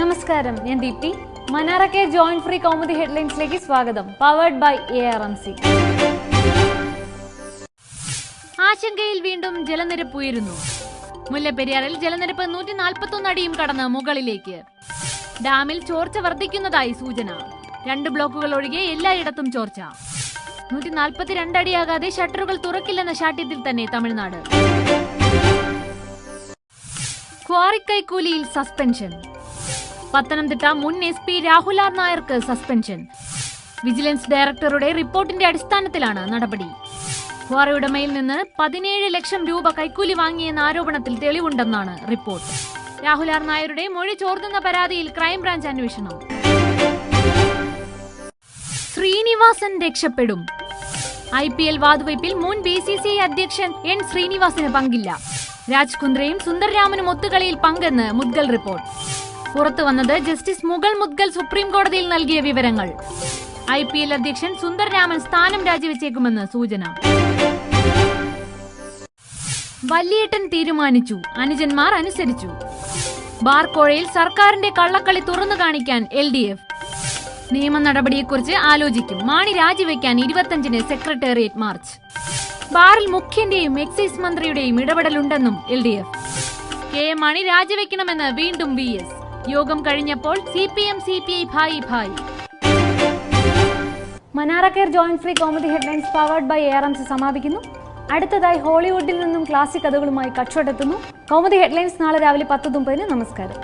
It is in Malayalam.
നമസ്കാരം ഞാൻ ദീപ്തി. മനാറ കെ ജോയിന്റ് ഫ്രീ കോമഡി ഹെഡ്ലൈൻസിലേക്ക് സ്വാഗതം. Powered by A R M C ആശങ്കയിൽ വീണ്ടും ജലനിരപ്പ് ഉയരുന്നു. മുല്ലപ്പെരിയാറിൽ ജലനിരപ്പ് നൂറ്റി നാൽപ്പത്തൊന്ന് അടിയും കടന്ന് മുകളിലേക്ക്. ഡാമിൽ ചോർച്ച വർദ്ധിക്കുന്നതായി സൂചന. രണ്ട് ബ്ലോക്കുകൾ ഒഴികെ എല്ലായിടത്തും ചോർച്ച. നൂറ്റി നാൽപ്പത്തിരണ്ട് അടിയാകാതെ ഷട്ടറുകൾ തുറക്കില്ലെന്ന ശാഠ്യത്തിൽ തന്നെ തമിഴ്നാട്. ക്വാറി കൈക്കൂലിയിൽ സസ്പെൻഷൻ. പത്തനംതിട്ട മുൻ എസ് പി രാഹുൽ നായർക്ക് സസ്പെൻഷൻ. വിജിലൻസ് ഡയറക്ടറുടെ റിപ്പോർട്ടിന്റെ അടിസ്ഥാനത്തിലാണ് നടപടി. ക്വാറിയുടമയിൽ നിന്ന് പതിനേഴ് ലക്ഷം രൂപ കൈക്കൂലി വാങ്ങിയെന്ന ആരോപണത്തിൽ തെളിവുണ്ടെന്നാണ് റിപ്പോർട്ട്. രാഹുലാർ നായരുടെ മൊഴി ചോർന്നുന്ന പരാതിയിൽ ക്രൈംബ്രാഞ്ച് അന്വേഷണം. ശ്രീനിവാസൻ രക്ഷപ്പെടും. ഐ പി എൽ വാതുവയ്പിൽ മുൻ ബി സി സി ഐ അധ്യക്ഷൻ എൻ ശ്രീനിവാസിന് പങ്കില്ല. രാജ്കുന്ദ്രയും സുന്ദർരാമനും ഒത്തുകളിയിൽ പങ്കെന്ന് മുദ്ഗൽ റിപ്പോർട്ട്. പുറത്തു വന്നത് ജസ്റ്റിസ് മുഗൾ മുദ്ഗൽ സുപ്രീം കോടതിയിൽ നൽകിയ വിവരങ്ങൾ. ഐ പി എൽ അധ്യക്ഷൻ സുന്ദർരാമൻ സ്ഥാനം രാജിവെച്ചേക്കുമെന്ന് സൂചന. വല്യേട്ടൻ തീരുമാനിച്ചു. അനുജന്മാർ അനുസരിച്ചു. ബാർക്കോഴയിൽ സർക്കാരിന്റെ കള്ളക്കളി തുറന്നു കാണിക്കാൻ എൽ ഡി എഫ്. നിയമ നടപടിയെക്കുറിച്ച് ആലോചിക്കും. മാണി രാജിവെക്കാൻ ഇരുപത്തഞ്ചിന് സെക്രട്ടേറിയറ്റ് മാർച്ച്. ബാറിൽ മുഖ്യന്റെയും എക്സൈസ് മന്ത്രിയുടെയും ഇടപെടലുണ്ടെന്നും L D F. K M Mani രാജിവെക്കണമെന്ന് വീണ്ടും വി എസ്. യോഗം കഴിഞ്ഞപ്പോൾ C P M C P I Bhai ഭായി. മനാറ care joint free comedy headlines powered by A R M C സമാപിക്കുന്നു. അടുത്തതായി ഹോളിവുഡിൽ നിന്നും ക്ലാസിക് കഥകളുമായി കക്ഷോട്ടെത്തുന്നു കോമഡി ഹെഡ്ലൈൻസ് നാളെ രാവിലെ പത്ത് തുമ്പതിന് നമസ്കാരം.